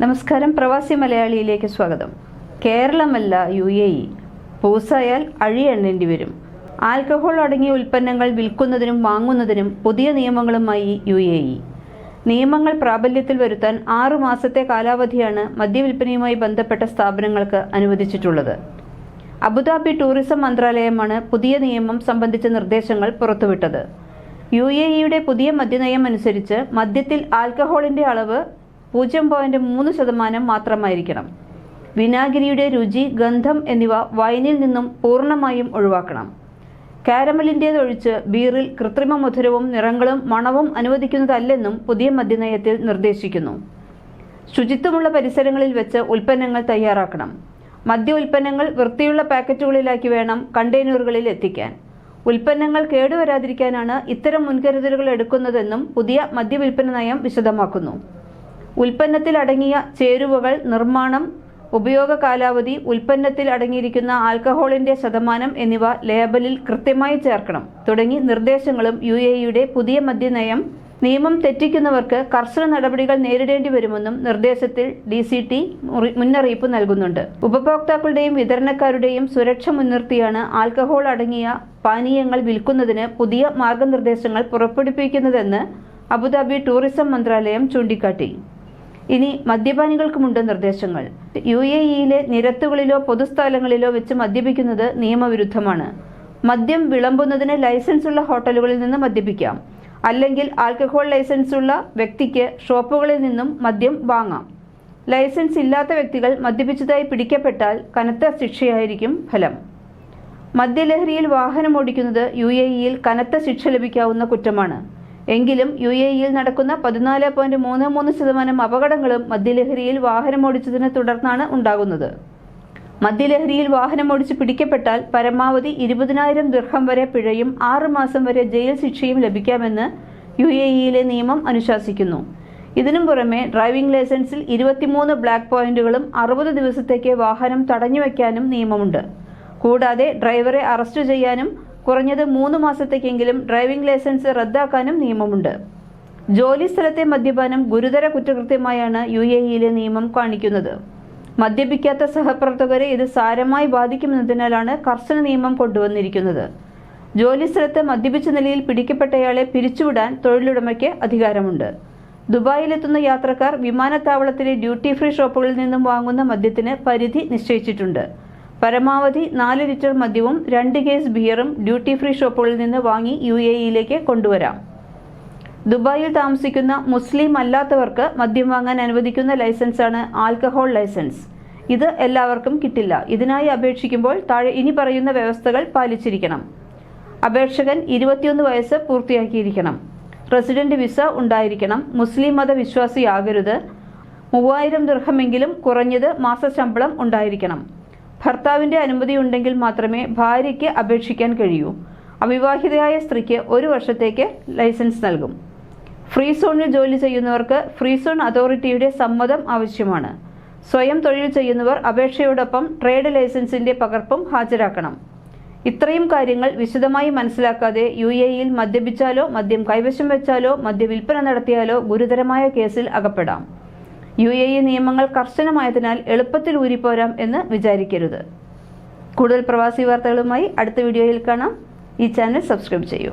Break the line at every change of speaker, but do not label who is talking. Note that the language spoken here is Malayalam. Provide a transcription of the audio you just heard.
നമസ്കാരം. പ്രവാസി മലയാളിയിലേക്ക് സ്വാഗതം. കേരളമല്ല യു എ ഇ. പൂസായാൽ അഴിയെണ്ണേണ്ടി വരും. ആൽക്കഹോൾ അടങ്ങിയ ഉൽപ്പന്നങ്ങൾ വിൽക്കുന്നതിനും വാങ്ങുന്നതിനും പുതിയ നിയമങ്ങളുമായി യു എ ഇ. നിയമങ്ങൾ പ്രാബല്യത്തിൽ വരുത്താൻ ആറു മാസത്തെ കാലാവധിയാണ് മദ്യവിൽപ്പനയുമായി ബന്ധപ്പെട്ട സ്ഥാപനങ്ങൾക്ക് അനുവദിച്ചിട്ടുള്ളത്. അബുദാബി ടൂറിസം മന്ത്രാലയമാണ് പുതിയ നിയമം സംബന്ധിച്ച നിർദ്ദേശങ്ങൾ പുറത്തുവിട്ടത്. യു എ ഇയുടെ പുതിയ മദ്യനയം അനുസരിച്ച് മദ്യത്തിൽ ആൽക്കഹോളിന്റെ അളവ് പൂജ്യം പോയിന്റ് മൂന്ന് ശതമാനം മാത്രമായിരിക്കണം. വിനാഗിരിയുടെ രുചി ഗന്ധം എന്നിവ വൈനിൽ നിന്നും പൂർണമായും ഒഴിവാക്കണം. കാരമലിന്റേതൊഴിച്ച് ബീറിൽ കൃത്രിമ മധുരവും നിറങ്ങളും മണവും അനുവദിക്കുന്നതല്ലെന്നും പുതിയ മദ്യനയത്തിൽ നിർദ്ദേശിക്കുന്നു. ശുചിത്വമുള്ള പരിസരങ്ങളിൽ വെച്ച് ഉൽപ്പന്നങ്ങൾ തയ്യാറാക്കണം. മദ്യ ഉൽപ്പന്നങ്ങൾ വൃത്തിയുള്ള പാക്കറ്റുകളിലാക്കി വേണം കണ്ടെയ്നറുകളിൽ എത്തിക്കാൻ. ഉൽപ്പന്നങ്ങൾ കേടുവരാതിരിക്കാനാണ് ഇത്തരം മുൻകരുതലുകൾ എടുക്കുന്നതെന്നും പുതിയ മദ്യവിൽപ്പന നയം വിശദമാക്കുന്നു. ഉൽപ്പന്നത്തിൽ അടങ്ങിയ ചേരുവകൾ നിർമ്മാണം ഉപയോഗ കാലാവധി ഉൽപ്പന്നത്തിൽ അടങ്ങിയിരിക്കുന്ന ആൽക്കഹോളിന്റെ ശതമാനം എന്നിവ ലേബലിൽ കൃത്യമായി ചേർക്കണം. തുടങ്ങി നിർദ്ദേശങ്ങളും യു എ ഇയുടെ പുതിയ മദ്യനയം നിയമം തെറ്റിക്കുന്നവർക്ക് കർശന നടപടികൾ നേരിടേണ്ടി വരുമെന്നും നിർദ്ദേശത്തിൽ ഡി സി ടി മുന്നറിയിപ്പ് നൽകുന്നുണ്ട്. ഉപഭോക്താക്കളുടെയും വിതരണക്കാരുടെയും സുരക്ഷ മുൻനിർത്തിയാണ് ആൽക്കഹോൾ അടങ്ങിയ പാനീയങ്ങൾ വിൽക്കുന്നതിന് പുതിയ മാർഗനിർദ്ദേശങ്ങൾ പുറപ്പെടുവിക്കുന്നതെന്ന് അബുദാബി ടൂറിസം മന്ത്രാലയം ചൂണ്ടിക്കാട്ടി. ഇനി മദ്യപാനികൾക്കുമുണ്ട് നിർദ്ദേശങ്ങൾ. യു എ ഇയിലെ നിരത്തുകളിലോ പൊതുസ്ഥലങ്ങളിലോ വെച്ച് മദ്യപിക്കുന്നത് നിയമവിരുദ്ധമാണ്. മദ്യം വിളമ്പുന്നതിന് ലൈസൻസ് ഉള്ള ഹോട്ടലുകളിൽ നിന്ന് മദ്യപിക്കാം. അല്ലെങ്കിൽ ആൽക്കഹോൾ ലൈസൻസ് ഉള്ള വ്യക്തിക്ക് ഷോപ്പുകളിൽ നിന്നും മദ്യം വാങ്ങാം. ലൈസൻസ് ഇല്ലാത്ത വ്യക്തികൾ മദ്യപിച്ചതായി പിടിക്കപ്പെട്ടാൽ കനത്ത ശിക്ഷയായിരിക്കും ഫലം. മദ്യലഹരിയിൽ വാഹനം ഓടിക്കുന്നത് യു എ ഇയിൽ കനത്ത ശിക്ഷ ലഭിക്കാവുന്ന കുറ്റമാണ്. എങ്കിലും യു എ ഇയിൽ നടക്കുന്ന പതിനാല് പോയിന്റ് മൂന്ന് മൂന്ന് ശതമാനം അപകടങ്ങളും മദ്യലഹരിയിൽ വാഹനമോടിച്ചതിനെ തുടർന്നാണ് ഉണ്ടാകുന്നത്. മദ്യലഹരിയിൽ വാഹനമോടിച്ച് പിടിക്കപ്പെട്ടാൽ പരമാവധി ഇരുപതിനായിരം ദീർഘം വരെ പിഴയും ആറുമാസം വരെ ജയിൽ ശിക്ഷയും ലഭിക്കാമെന്ന് യു എ ഇയിലെ നിയമം അനുശാസിക്കുന്നു. ഇതിനും പുറമെ ഡ്രൈവിംഗ് ലൈസൻസിൽ ഇരുപത്തിമൂന്ന് ബ്ലാക്ക് പോയിന്റുകളും അറുപത് ദിവസത്തേക്ക് വാഹനം തടഞ്ഞുവെക്കാനും നിയമമുണ്ട്. കൂടാതെ ഡ്രൈവറെ അറസ്റ്റ് ചെയ്യാനും കുറഞ്ഞത് മൂന്ന് മാസത്തേക്കെങ്കിലും ഡ്രൈവിംഗ് ലൈസൻസ് റദ്ദാക്കാനും നിയമമുണ്ട്. ജോലി സ്ഥലത്തെ മദ്യപാനം ഗുരുതര കുറ്റകൃത്യമായാണ് യു എ ഇയിലെ നിയമം കാണിക്കുന്നത്. മദ്യപിക്കാത്ത സഹപ്രവർത്തകരെ ഇത് സാരമായി ബാധിക്കുമെന്നതിനാലാണ് കർശന നിയമം കൊണ്ടുവന്നിരിക്കുന്നത്. ജോലിസ്ഥലത്ത് മദ്യപിച്ച നിലയിൽ പിടിക്കപ്പെട്ടയാളെ പിരിച്ചുവിടാൻ തൊഴിലുടമയ്ക്ക് അധികാരമുണ്ട്. ദുബായിലെത്തുന്ന യാത്രക്കാർ വിമാനത്താവളത്തിലെ ഡ്യൂട്ടി ഫ്രീ ഷോപ്പുകളിൽ നിന്നും വാങ്ങുന്ന മദ്യത്തിന് പരിധി നിശ്ചയിച്ചിട്ടുണ്ട്. പരമാവധി നാല് ലിറ്റർ മദ്യവും രണ്ട് കേസ് ബിയറും ഡ്യൂട്ടി ഫ്രീ ഷോപ്പുകളിൽ നിന്ന് വാങ്ങി യു എ ഇയിലേക്ക് കൊണ്ടുവരാം. ദുബായിൽ താമസിക്കുന്ന മുസ്ലിം അല്ലാത്തവർക്ക് മദ്യം വാങ്ങാൻ അനുവദിക്കുന്ന ലൈസൻസാണ് ആൽക്കഹോൾ ലൈസൻസ്. ഇത് എല്ലാവർക്കും കിട്ടില്ല. ഇതിനായി അപേക്ഷിക്കുമ്പോൾ താഴെ ഇനി പറയുന്ന വ്യവസ്ഥകൾ പാലിച്ചിരിക്കണം. അപേക്ഷകൻ ഇരുപത്തിയൊന്ന് വയസ്സ് പൂർത്തിയാക്കിയിരിക്കണം. റെസിഡന്റ് വിസ ഉണ്ടായിരിക്കണം. മുസ്ലിം മത വിശ്വാസിയാകരുത് മൂവായിരം ദീർഘമെങ്കിലും കുറഞ്ഞത് മാസശമ്പളം ഉണ്ടായിരിക്കണം. ഭർത്താവിന്റെ അനുമതി ഉണ്ടെങ്കിൽ മാത്രമേ ഭാര്യയ്ക്ക് അപേക്ഷിക്കാൻ കഴിയൂ. അവിവാഹിതയായ സ്ത്രീക്ക് ഒരു വർഷത്തേക്ക് ലൈസൻസ് നൽകും. ഫ്രീ സോണിൽ ജോലി ചെയ്യുന്നവർക്ക് ഫ്രീ സോൺ അതോറിറ്റിയുടെ സമ്മതം ആവശ്യമാണ്. സ്വയം തൊഴിൽ ചെയ്യുന്നവർ അപേക്ഷയോടൊപ്പം ട്രേഡ് ലൈസൻസിന്റെ പകർപ്പും ഹാജരാക്കണം. ഇത്രയും കാര്യങ്ങൾ വിശദമായി മനസ്സിലാക്കാതെ യു എ ഇയിൽ മദ്യപിച്ചാലോ മദ്യം കൈവശം വെച്ചാലോ മദ്യവിൽപ്പന നടത്തിയാലോ ഗുരുതരമായ കേസിൽ അകപ്പെടാം. യു എ ഇ നിയമങ്ങൾ കർശനമായതിനാൽ എളുപ്പത്തിൽ ഊരിപ്പോരാം എന്ന് വിചാരിക്കരുത്. കൂടുതൽ പ്രവാസി വാർത്തകളുമായി അടുത്ത വീഡിയോയിൽ കാണാം. ഈ ചാനൽ സബ്സ്ക്രൈബ് ചെയ്യൂ.